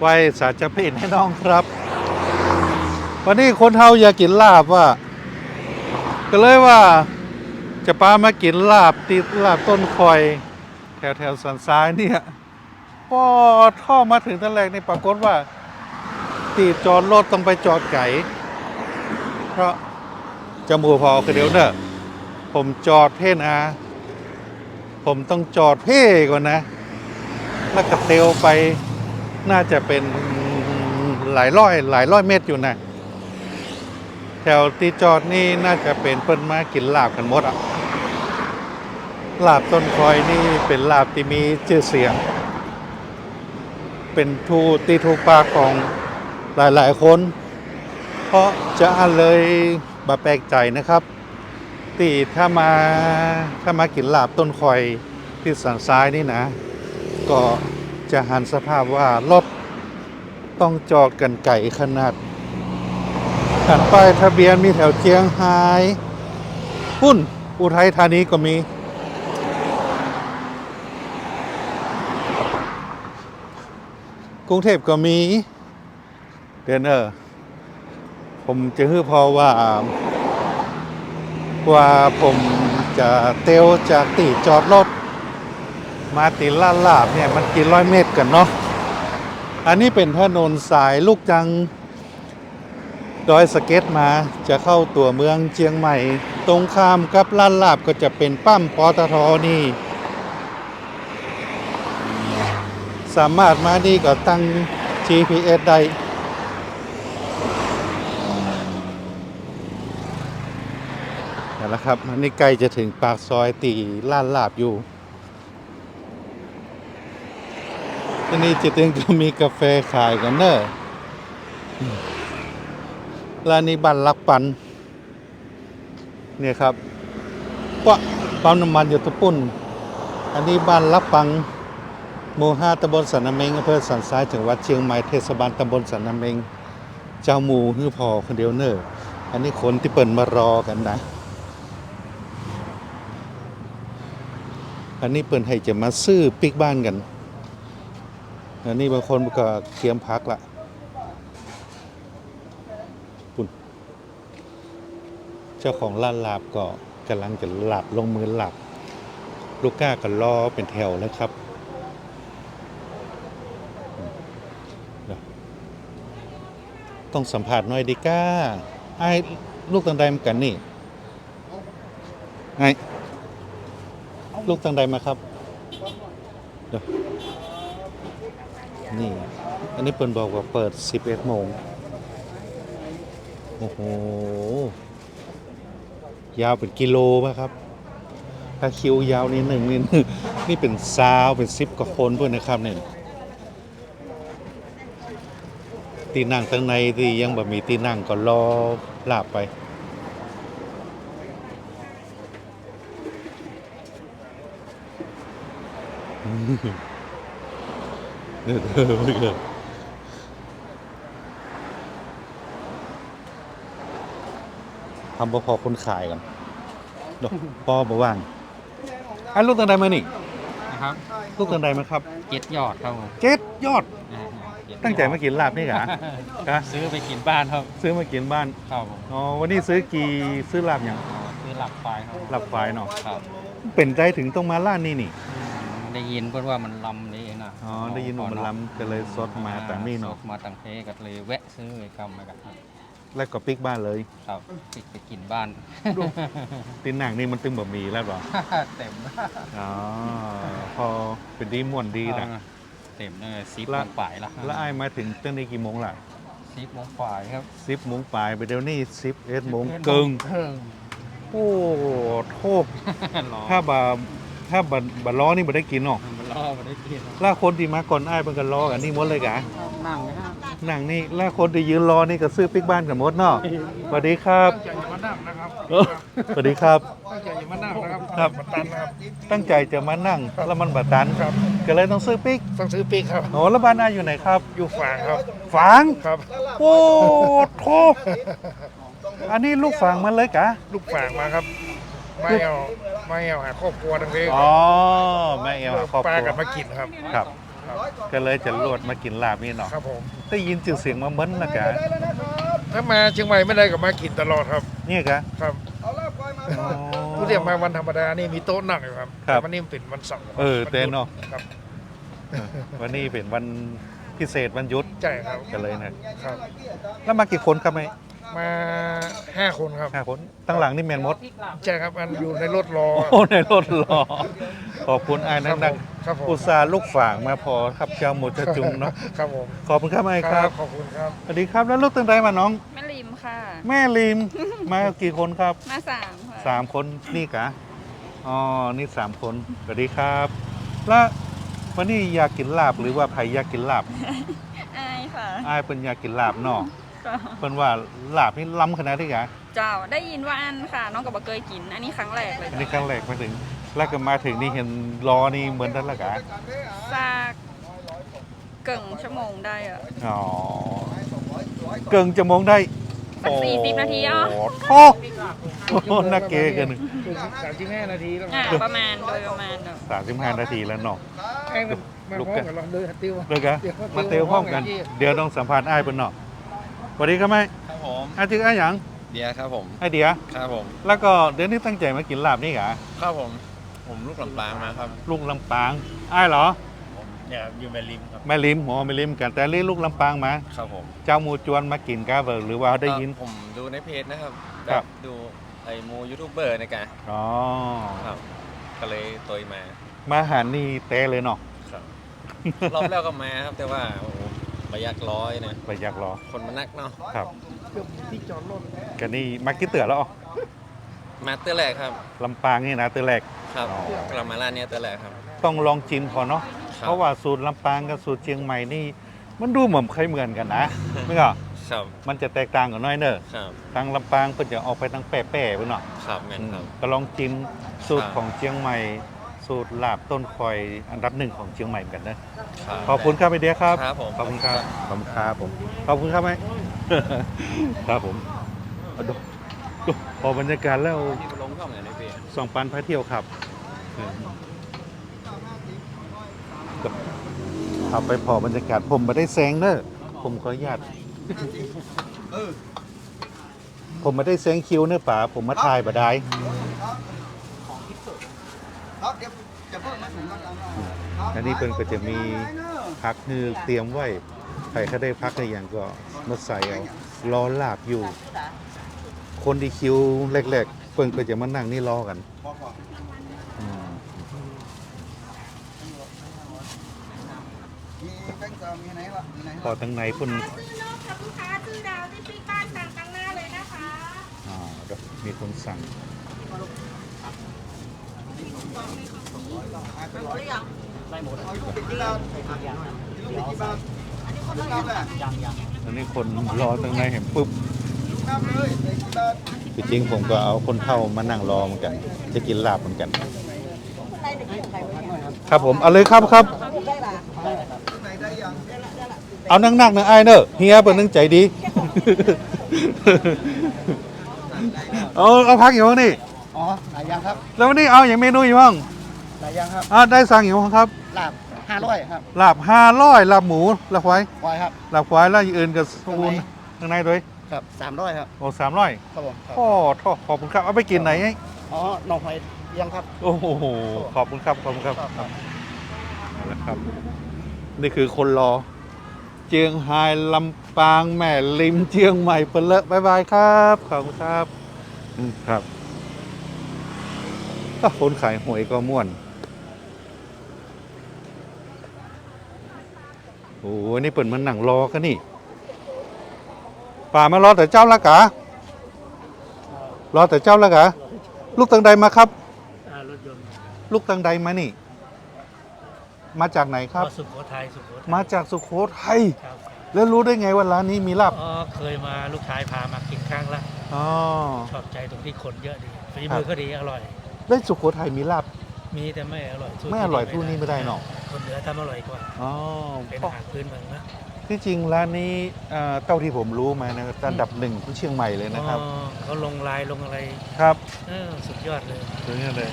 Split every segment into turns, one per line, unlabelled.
ไว้สาจะเพศให้น้องครับ วันนี้คนเฮาอยากกินลาบว่า ก็เลยว่า จะพามากินลาบติดลาบต้นคอย แถวแถวสันซ้ายเนี่ยพอท่อมาถึงตะแรกนี่ปรากฏว่า ตีจอดรถต้องไปจอดไก่ เพราะจมูกพอคือเดี๋ยวเนอะผมจอดเพ่นอาผมต้องจอดเพ่ก่อนนะ แล้วก็เตลไป น่าจะเป็นหลายร้อย หลายร้อยเมตรอยู่นะ แถวตีจอดนี่น่าจะเป็นเปิ้นมากินลาบกันหมดอะลาบต้นคอยนี่เป็นลาบที่มีชื่อเสียง เป็นทูตีทูกปากของหลายๆคน เพราะจะเลยบาแปลกใจนะครับตีถ้ามาถ้ามากินลาบต้นคอยที่สันซ้ายนี่นะ ก็ จะหันสภาพว่ารถต้องจอดกันไก่ขนาดขันป้ายทะเบียนมีแถวเจียงไฮ้พุ่นอุทัยธานีก็มีกรุงเทพก็มีเดนเนอร์ผมจะฮือพอว่า ว่าผมจะเตลจากตีจอดรถ มาติลาดลาบเนี่ยมันกี่ร้อยเมตรกันเนาะ อันนี้เป็นถนนสายลูกจังดอยสเก็ตมาจะเข้าตัวเมืองเชียงใหม่ ตรงข้ามกับลาดลาบก็จะเป็นปั้มปตทนี่ สามารถมานี่ก็ตั้ง GPS ได้นั่นแหละครับอันนี้ใกล้จะถึงปากซอยตีลาดลาบอยู่ ที่นี่จิตเองก็มีกาแฟขายกันเนอะร้านนี้บ้านลักปัน เนี่ยครับปะปั๊มน้ำมันอยู่ตะปุ่น อันนี้บ้านลักปังหมู่ห้าตำบลสันนเมงอำเภอสันทรายจังหวัดเชียงใหม่เทศบาลตำบลสันนเมง เจ้าหมูฮือพอคนเดียวเนอะอันนี้คนที่เปิ่นมารอกันนะ อันนี้เปิ่นให้จะมาซื้อปิกบ้านกัน อันนี้บางคนก็เตรียมพักละปุ่นเจ้าของร้านลาบก็กำลังจะหลับลงมือหลับ ลูกก้าก็รอเป็นแถวแล้วครับต้องสัมผัสหน่อยดิก้าไอ้ลูกตังใดมากันนี่ไงลูกตังใดมาครับเดี๋ยว นี่ อันนี้เปิดบอกว่าเปิด 11โมงโอ้โห ยาวเป็นกิโลป่ะครับ ถ้าคิวยาวนี่หนึ่งนี่นี่เป็นซาวเป็นซิปกว่าคนเพื่อนนะครับเนี่ยตีนั่งตั้งในที่ยังแบบมีตีนั่งก็รอลาบไปออเออเออ ทำพอพอคนขายก่อนดอกปอบอกว่างไอ้ลูกตังใดมานี่
นะครับ
ลูกตังใดมาครับ
เจ็ดยอดครับผม
เจ็ดยอด
อ่าเจ็ดยอด
ตั้งใจมากินลาบนี่กะกะ
ซื้อไปกินบ้านครับ
ซื้อมากินบ้าน
ครับผม
อ๋อ วันนี้ซื้อกี่ซื้อลาบอย่าง
อ๋อซื้อหลับไฟครับ
ลาบควายเนาะ
ครับ
เป็นใจถึงต้องมาร้านนี่นี่
อืม ได้ยินเพื่อนว่ามันลำนี่เองนะ
อ๋อได้ยินว่ามันล้ำก็เลยสดมาแต่นี่เนาะ
สดมาต่างเพก็เลยแวะซื้อไปกำมากันครับ
แล้วก็ปิกบ้านเลย
ครับปิดไปกินบ้าน
ตีนหนังนี่มันตึงบะหมี่แล้วเหรอ
เต็ม
อ๋อพอเป็นดีม่วนดีนะ
เออเต็มเลยซีบ
ละ
โมงป่ายละ
แล้วไอ้ายมาถึงตั้งแต่กี่โมงล่ะ
ซีบโมงป่ายครับ
สิบโมงปลายไปเดี๋ยวนี้สิบเอ็ดโมงเกิง
เกิง
โอ้โทษ
รอ
ถ้าบา ถ้าบาบาล้อนี่บ่ได้กินเนาะ
มันรอมาได้กิน
แล้วคนที่มาก่อนไอ้ายเป็นกันรอกันนี่หมดเลยกะ
นั่งนะครับ
นั่งนี่แล้วคนที่ยืนรอนี่ก็ซื้อปิ๊กบ้านกันหมดเนาะสวัสดีครับ
อย่ามานั่งนะครับ
เออสวัสดีครับ
ตั้งใจอย่ามานั่งนะครับ
ครับ
บัตรตันนะครับ
ตั้งใจจะมานั่งแล้วมันบัดตัน
ครับ
ก็เลยต้องซื้อปิ๊ก
ต้องซื้อปีกครับ
โอ้แล้วบ้านอ้ายอยู่ไหนครับ
อยู่ฝางครับ
ฝาง
ครับ
โอ้โทษอันนี้ลูกฝางมันเลยกะ
ลูกฝางมาครับ ไม่เอาไม่เอาหาครอบครัวทั้งเพ
อ๋อแม่เอวหาครอบค
ปลา
รัว
กลับมากินครับ
ครับ ก็เลยจะลวดมากินลาบนี่เนาะ
ครับผม
ได้ยินจื่อเสียงมาเม้นละกะ
ถ้ามาเชียงใหม่ไม่ได้ก็มากินตลอดครับ
เนี่ยกะ
ครับ
อ๋อ
ผู้เรียกมาวันธรรมดานี่มีโต๊ะนั่งอยู่ครับ
ครับ
แต่วันนี้มันเป็นวันเสาร์
เออเต้นเนาะ
ครับ
วันนี้เป็นวันพิเศษวันหยุด
ใช่ครับ
กันเลยนะ
ครับ
แล้วมากี่คนครับไหม
มาห้าคนครับ
ห้าคนตั้งหลังนี่แมนมด
ใช่ครับอันอยู่ในรถรอ
โอ้ในรถรอขอบคุณไอ้าย
ครับ
นัก
ผมครับผม
อุตส่าห์ลูกฝางมาพอครับเจ้าหมดจะจุงเนาะ
ครับผม
ขอบคุณครับไอ้ายครับ
ขอบคุณครับ
สวัสดีครับแล้วลูกตั้งใจมาน้อง
แม่ริมค่ะ
แม่ลิมมากี่คนครับ
มาสามค่ะ
สามคนนี่กะอ๋อนี่สามคนสวัสดีครับ แล้ววันนี้อยากกินลาบหรือว่าไผอยากกินลาบ
อายค่ะ
อ้ายเป็นอยากกินลาบเนาะ
ก็
เพิ่นว่าลาบนี่ล้ำขนาดที่กะ
เจ้าได้ยินว่าอันค่ะ น้องกับบ่เคยกิน อันนี้ครั้งแรกเลย
อันนี้ครั้งแรกมาถึง แล้วก็มาถึงนี่เห็นล้อนี่เหมือนกันละกะ
ซากเกิ่งชั่วโมงได้อะ
อ๋อเกิงจะมองได้
สักสี่สิบนาทีอะ
โอ้โหนักเกกัน
สามสิบห้านาทีแล้ว
อ่าประมาณโดยประมาณเนอะ
สามสิบห้านาทีแล้วเนาะ
ไอ้มันมา
ลุก
พร้อ
กั
ม
น
กับเราเลยติว
เลยกะมาเตียวพร้อมกัน เดี๋ยวต้องสัมภาษณ์อ้ายเพิ่นเนาะส วัสดีครับแม่
ครับผม
อ้ายชื่ออ้ายหยัง
เดียครับผม
อ้ายเดีย
ครับผม
แล้วก็เดี๋ยวนี้ตั้งใจมากินลาบนี่กะ
ครับผมผมลูกลำปางมาครับ
ลูกลำปางอ้ายเหรอ
ผมเนี่ยอยู่แมริมครับ
แม่ลิมหมอแม่ลิมกันแต่เรียกลูกลำปางมา
ครับผม
เจ้าหมูจวนมากินกาเบิร์หรือว่าได้ยิน
ก็ผมดูในเพจนะครับ
ค
แบ
รับ บ
ดูไอ้มูยูทูบเบอร์ในการ
อ๋อ
ครับ ก็เลยตัวมา
มาหารนี่เตะเลยเนาะ
ครับ รอบแล้วก็มาครับแต่ว่าโอ้โห ประหยัดร้อยนะ
ไปอยากรอ
คนมันนักเนาะ
ครับ
เกือบที่จอดรถ
กันนี่มากินเตือแล้วอ๋อ
มาเตื้อแรกครับ
ลำปางนี่นะเตือแรก
ครับ
อ๋อ
เรามาร้านเนี้ยเตื้อแรกครับ
ต้องลองชิมพอเนาะ
ครับ
เพราะว่าสูตรลำปางกับสูตรเชียงใหม่นี่ มันดูเหมือนเคยเหมือนกันนะ นึกออก
ครับ
มันจะแตกต่างกันน้อยเนอะ
ครับ
ทางลำปางเพิ่นจะออกไปทางแป้ๆไปเนาะ
ครับแม่นครับ
ก็ลองชิมสูตร
ครับ
ของเชียงใหม่ สูตรลาบต้นคอยอันดับหนึ่งของเชียงใหม่เหมือนกันนะ
ครับ
ขอบคุณครับไอเดียครับ
ครับผม
ขอบคุณครับ ขอบคุณครับผม ขอบคุณครับไหม ครับผมเอาดูดูพอบรรยากาศแล้ว
พี่ไปลงเข้ามาในเพจ
สองปันพาเที่ยวครับเออกับขับไปพอบรรยากาศผมมาได้แซงเนอะผมขออนุญาตผมมาได้แซงคิวเนอะป๋าผมมาถ่ายบ่ได้ อันนี้เพิ่นก็จะมีพักฮือเตรียมไว้ใครเขาได้พักอะไรอย่างก็มาใส่เอารอลาบอยู่ คนที่คิวแรกๆเพิ่นก็จะมานั่งนี่รอกันอืมพอทั้งในเพิ่น
ซื้อนกกับลูกค้าซื้อดาวที่ปิ๊กบ้านสั่งตั้งหน้าเลยนะคะ
อ่าเดี๋ยวมีคนสั่งอันนี้คนรอตั้งในเห็นปุ๊บคือจริงผมก็เอาคนเท่ามานั่งรอเหมือนกัน จะกินลาบเหมือนกัน ครับผมเอาเลยครับครับเอานั่งนักนะไอายเนอะเฮียเป็นนึงใจดี เอาเอาพักอยู่ห้องนี่
อ๋อหลายอย่างครับ
แล้ววันนี้เอาอย่างเมนูอยู่ห้อง
หลายอย่างครับ
อ่าได้สั่งอยู่ห้องครับ
ลาบห้าร้อยครับ
ลาบห้าร้อยลาบหมูลาบควาย
ควายครับ
ลาบควายแล้วอย่างอื่นกับอูนข้างในด้วย
ครับสามร้อยครับ
โอ้สามร้อย
ครับผมครับ
โอ้ทอขอบคุณครับเอาไปกินไหนไง
อ๋อหน่อหอยยังครับ
โอ้โหขอบคุณครับขอบคุณครับเอาละครับ นี่คือคนรอ เจียงไฮ้ลำปางแม่ริมเจียงใหม่เปิดเลอะบายบายครับขอบคุณครับอืมครับอะ คนขายหวยก็ม่วน โอ้โหนี่เปิดมันหนังรอกันนี่ ป่ามารอแต่เจ้าละกะรอแต่เจ้าละกะลูกตังใดมาครับ
รถยนต์
ลูกตังใดมานี่ มาจากไหนครับ
ก็สุโขทัยสุโขทัย
มาจากสุโขทัย
ครับ
แล้วรู้ได้ไงว่าร้านนี้มีลาบ
อ๋อเคยมาลูกชายพามากินครั้งละ
อ๋อ
ชอบใจตรงที่คนเยอะดีฝี
ครับ
มือก็ดีอร่อย
แล้วสุโขทัยมีลาบ
มีแต่ไม่อร่อยสู้
ไม่อร่อยสู้นี่ไม่ได้เนอะ
คนเหนือทำอร่อยกว่า
อ๋อ
เป็น
เพราะ
อาหารพื้นเมืองนะ
ที่จริงร้านนี้เอ่อเต้าที่ผมรู้มานะอันดับหนึ่งของเชียงใหม่เลยนะครับ
อ๋อเขาลงลายลงอะไร
ครับ
เออสุดยอดเลย
ถึงนี่เลย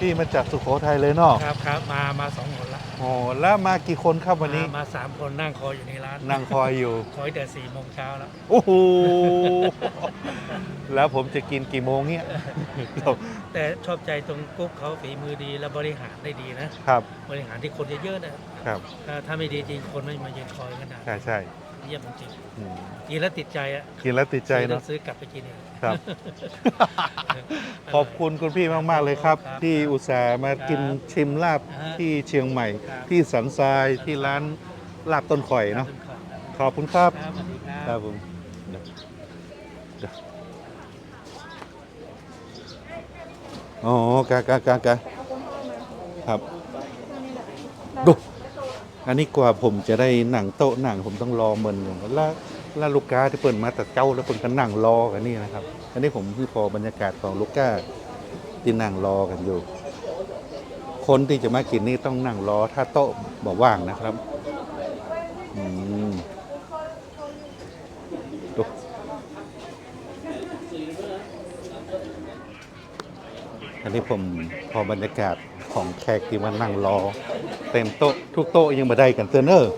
ที่มาจากสุโขทัยเลยเนาะ
ครับครับมามาสองคนละ
โอ้แล้วมากี่คนครับวันนี้
มามาสามคนนั่งคอยอยู่ในร้าน
นั่งคอยอยู่
คอยแต่สี่โมงเช้าแล้ว
โอ้โห แล้วผมจะกินกี่โมงเนี่ย
แต่ชอบใจตรงกุ๊กเขาฝีมือดีและบริหารได้ดีนะ
ครับ
บริหารที่คนเยอะๆนะครับ ถ้าถ้าไม่ดีจริงคนไม่มายืนคอยขนาด
ใช่ใช่
เยี่ยมจริง
อืม
ๆกินแล้วติดใจอะ
กินแล้วติดใจเนาะ
ซื้อกลับไปกินเอง
ครับ ขอบคุณคุณพี่มาก ๆ เลยครับ
ครับ
ที่อุตส่าห์มากินชิมลาบ
อ่าฮะ
ที่เชียงใหม่
ครับ
ที่สันทรายที่ร้านลาบต้นข่อยเนาะขอบคุณครับ
ครับสวัสดีค
ค
รั
รับบผมเดี๋ยวเดี๋ยวอ๋อกากากากาครับ ดู อันนี้กว่าผมจะได้หนังโต๊ะหนังผมต้องรอเมินอยู่แล้วแล้วลูกค้าที่เปิดมาแต่เจ้าแล้วเปิดกันนั่งรอกันนี่นะครับ อันนี้ผมคือพอบรรยากาศของลูกค้าที่นั่งรอกันอยู่ คนที่จะมากินนี่ต้องนั่งรอถ้าโต๊ะบอกว่างนะครับอืมดูอันนี้ผมพอบรรยากาศ ของแขกที่มานั่งรอ เต็มโต๊ะทุกโต๊ะยังมาได้กันเตือนเนอร์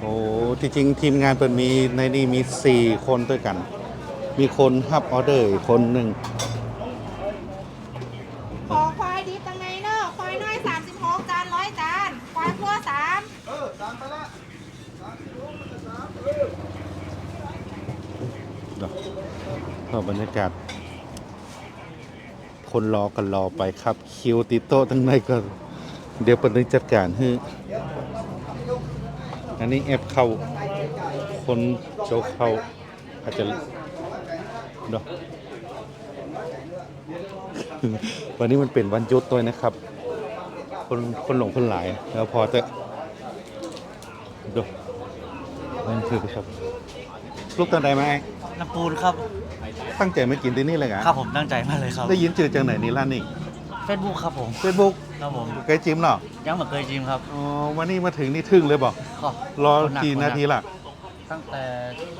โอ้ที่จริงทีมงานเปิดมีในนี้มี 4 คนด้วยกัน มีคนฮับออเดอร์คนหนึ่ง
ขอควายดิบตังไงเนอะควายน้อย36จานร้อยจาน ควายพัวสาม
เนาะก็บรรยาศ คนรอกันรอไปครับ คิวติดโต๊ะทั้งในก็ เดี๋ยวเปิดจัดการให้อันนี้แอปเข้า คนโจเข้า อาจจะเนาะวันนี้มันเป็นวันยุดด้วยนะครับ คนคนหลงคนหลายแล้วพอจะดูนั่นคือครับ ลูกตอนใดไหมไอ้
น้ำปูนครับ
ตั้งใจมากินที่นี่เลยเหรอ
ครับผมตั้งใจมากเลยครับ
ได้ยินชื่อจากไหนนี่ร้านนี้
เฟซบุ๊กครับผม
เฟซบุ๊ก
ครับผม
ไกด์จิมเนาะ
ยังไม่เคยจิมครับ
อ๋อวันนี้มาถึงนี่ทึ่งเลยบอก
ขอ
รอกี่นาทีล่ะ
ตั้งแต่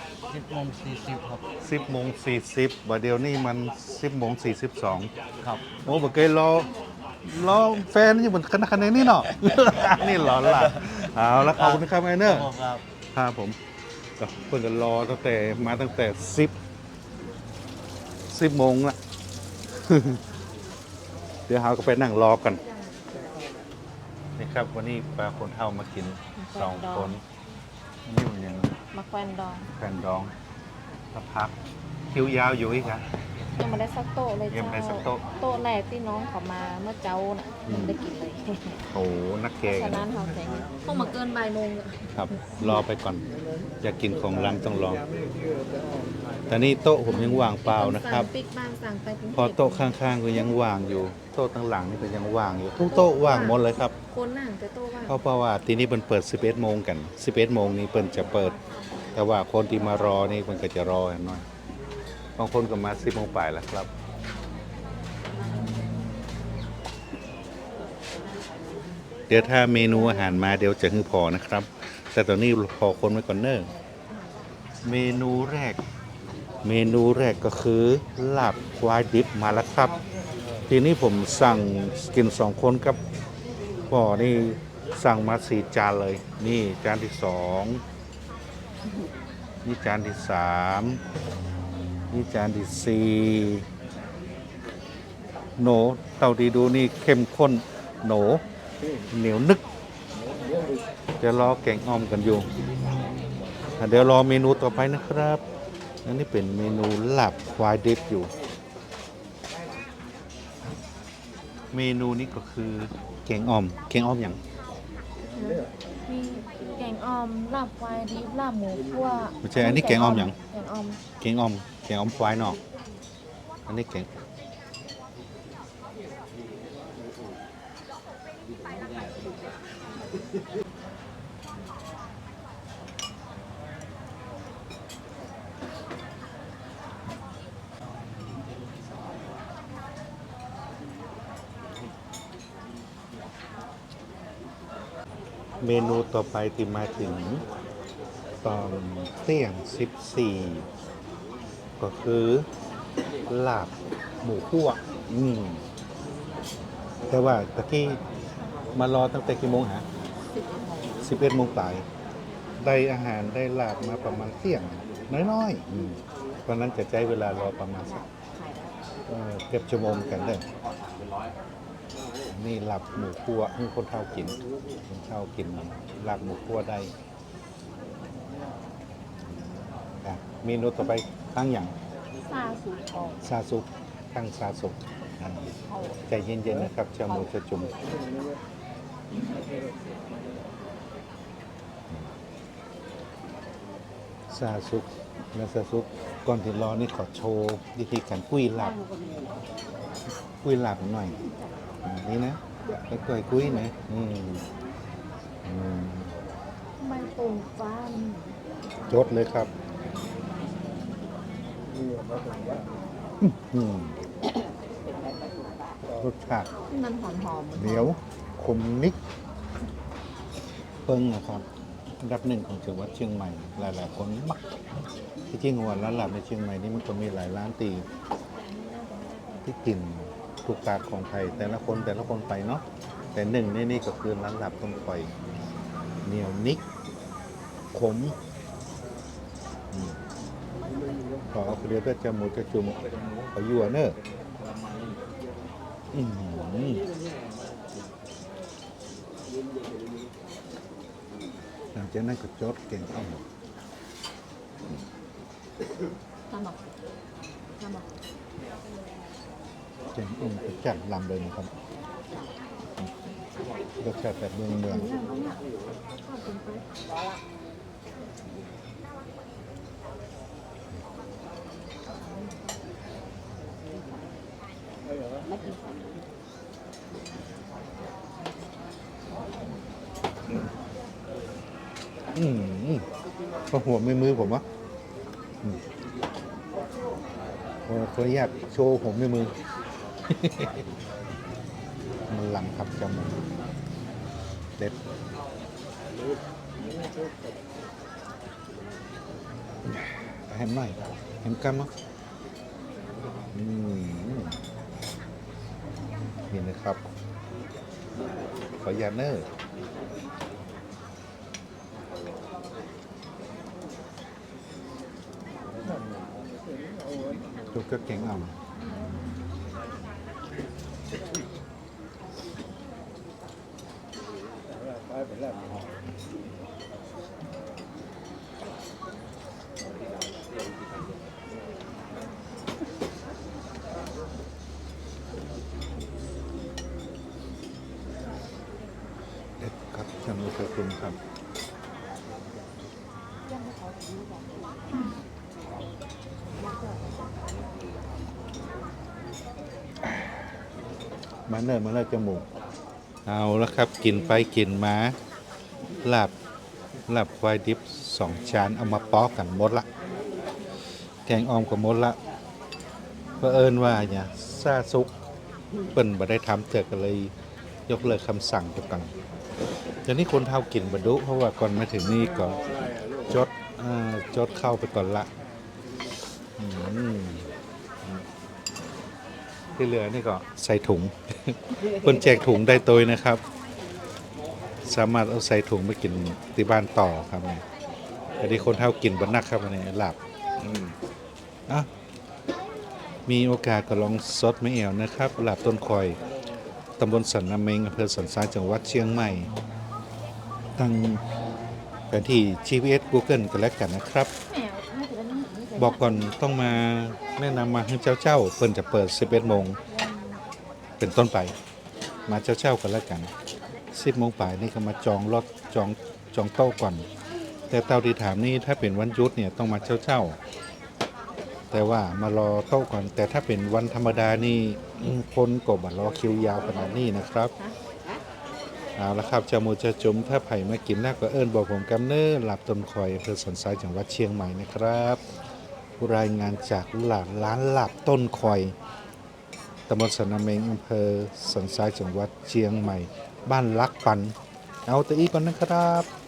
10โมง40ครับ
10โมง40บัดเดียวนี่มัน10โมง42
ครับ
โอ้บอกเคยรอรอแฟนอยู่บนคันคันนี้เนาะนี่รอละเอาแล้วขอบคุณครับไอเนอร์
ครับ
ครับผมก็เพิ่งกันรอตั้งแต่มาตั้งแต่สิบ สิบโมงละเดี๋ยวเราก็ไปนั่งรอกันนี่ครับ วันนี้ปลาคนเท่ามากินสองคนนี่มันยัง
มาแควนดอง
แผ่นดองสักพักคิวยาวอยู่อีกอะ
ยังไม่ได้สักโต๊ะเลย
ยัง
เจ้า
ไม่ได้สักโต๊ะ
โต๊ะแรกที่น้องเขามาเมื่อเจ้าน่ะ
อืม
ยังได้กินเลย
โอ้โหนักแกง
ฉะนั้นเขาแข่งต้องมาเกินบ่ายโมงอะ
ครับ รอไปก่อน อยากกินของรังต้องรอแต่นี่โต๊ะผมยังว่างเปล่านะครับ
สั่งปิกบ้างสั่งไปกรุงเทพ
พอโต๊ะข้างๆก็ยังว่างอยู่ โต๊ะตั้งหลังนี่ก็ยังว่างอยู่ ทุกโต๊ะว่างหมดเลยครับ
คนนั่งแต่โต๊ะว่าง
เพราะเพราะว่าทีนี้เปินเปิด 11โมงกัน 11โมงนี้เปินจะเปิด แต่ว่าคนที่มารอนี่มันก็จะรอหน่อย บางคนก็มา10โมงปลายแล้วครับ เดี๋ยวถ้าเมนูอาหารมาเดี๋ยวจะฮือพอนะครับ แต่ตอนนี้พอคนไว้ก่อนเนอะเมนูแรก เมนูแรกก็คือลาบควายดิบมาแล้วครับ ทีนี้ผมสั่งกินสองคนกับพ่อนี่สั่งมาสี่จานเลย นี่จานที่สองนี่จานที่สาม นี่จานที่สี่โหนเต่าดีดูนี่เข้มข้นโหนเหนียวนึกจะรอแกงอ่อมกันอยู่ เดี๋ยวรอเมนูต่อไปนะครับ อันนี้เป็นเมนูลาบควายดิบอยู่ เมนูนี้ก็คือแกงอ่อมแกงอ่อมอย่าง
มีแกงอ่อมลาบควายดิบลาบหมูคั่ว
ไม่ใช่อันนี้แกงอ่อมหยัง
แกงอ่อม
แกงอ่อมแกงอ่อมควายเนาะอันนี้แกง เมนูต่อไปที่มาถึงตอนเที่ยง 14 ก็คือลาบหมูคั่วอืมแต่ว่าตะกี้มารอตั้งแต่กี่โมงฮะสิบเอ็ดโมงปลาย ได้อาหารได้ลาบมาประมาณเที่ยง น้อยๆอืมเพราะนั้นจะใช้เวลารอประมาณสักเอ่อเกือบชั่วโมงกันเลย นี่ลาบหมูคั่วให้คนเท่ากินคนเท่ากินลาบหมูคั่วได้อะเมนูต่อไปตั้งอย่าง
ซาสูทอง
ซาซุปตั้งซาซุปอ่าใจเย็นๆนะครับชาหมูจะจุ่มซาซุปและซาซุปก่อนที่รอนี่ขอโชว์วิธีการกุ้ยหลับกุ้ยหลับหน่อยอ่า นี่นะค่อยๆกุ้ยนะอืมอืม
ใบตรงฟ้า
จดเลยครับอืมรสชาติ
มันหอมหอม
เหนียวคมนิกเปิ้งนะครับอันดับหนึ่งของจังหวัดเชียงใหม่ หลายๆคนมักที่จริงหัวร้านหลับในเชียงใหม่นี่มันก็มีหลายร้านตีที่กิน ถูกปากของไทยแต่ละคนแต่ละคนไปเนาะแต่หนึ่งในนี่ก็คือร้านหลับต้มข่อย เหนียวนิก ขมอืมขอเอาเรียกว่าจะหมูจะจุ่มขอยั่วเนอะอืมหลังจากนั้นก็จดเก่งเอา
ทำหรอทำหรอ
เก่งองก็จัดลำเลยนะครับรสชาติแบบเมืองเมือง
อืมอื
มพอหัวไม่มือผมวะอืมโอ้ขออนุญาตโชว์ผมไม่มือ มันหลังครับจมูกเด็ดแฮมหน่อยแฮมกัมมั้งอืมนี่นะครับ ขออนุญาเนอร์จุกก็เก่งอ่ำเด็ดครับจำนวนขอบคุณครับ มาเนิ่นมาเลยจมูก เอาแล้วครับกินไปกินมาลาบลาบควายดิบสองจานเอามาป๊อกกันหมดละ แกงออมก็หมดละเพื่อเอิญว่าเนี่ยซาซุกเปิ้นบ่ได้ทำเจอกันเลยยกเลิกคำสั่งไปก่อนเดี๋ยวนี้คนเท่ากินบรรดุเพราะว่าก่อนมาถึงนี่ก็จดอ่า จดเข้าไปก่อนละที่เหลือนี่ก็ใส่ถุงเพิ่นแจกถุงได้ตัวนะครับ สามารถเอาใส่ถุงไปกินที่บ้านต่อครับเนี่ยอันนี้คนเท่ากินบนนักครับอันนี้หลับอะมีโอกาสก็ลองซดไม่เอวนะครับ หลับต้นคอยตำบลสันนาเมงอำเภอสันทรายจังหวัดเชียงใหม่ตั้ง แผนที่ GPS Google กันแล้วกันนะครับ บอกก่อนต้องมาแนะนำมาให้เจ้าเจ้าเพิ่นจะเปิด 11โมงเป็นต้นไป มาเจ้าเจ้ากันแล้วกัน 10โมงป่ายนี่ก็มาจองรถจองจองโต๊ะก่อน แต่เตาที่ถามนี่ถ้าเป็นวันหยุดเนี่ยต้องมาเจ้าเจ้า แต่ว่ามารอโต๊ะก่อน แต่ถ้าเป็นวันธรรมดานี่คนก็บัรอคิวยาวขนาดนี้นะครับ เอาละครับจะมูจะจุมถ้าไผ่มากินแล้วก็เอิญบอกผมกำเนิดหลับต้นคอยอำเภอสันทรายจังหวัดเชียงใหม่นะครับรายงานจากหลานร้านหลับต้นคอยตำบลสันนาเมงอำเภอสันทรายจังหวัดเชียงใหม่ บ้านลักปัน เอาตะอีก่อนนะครับ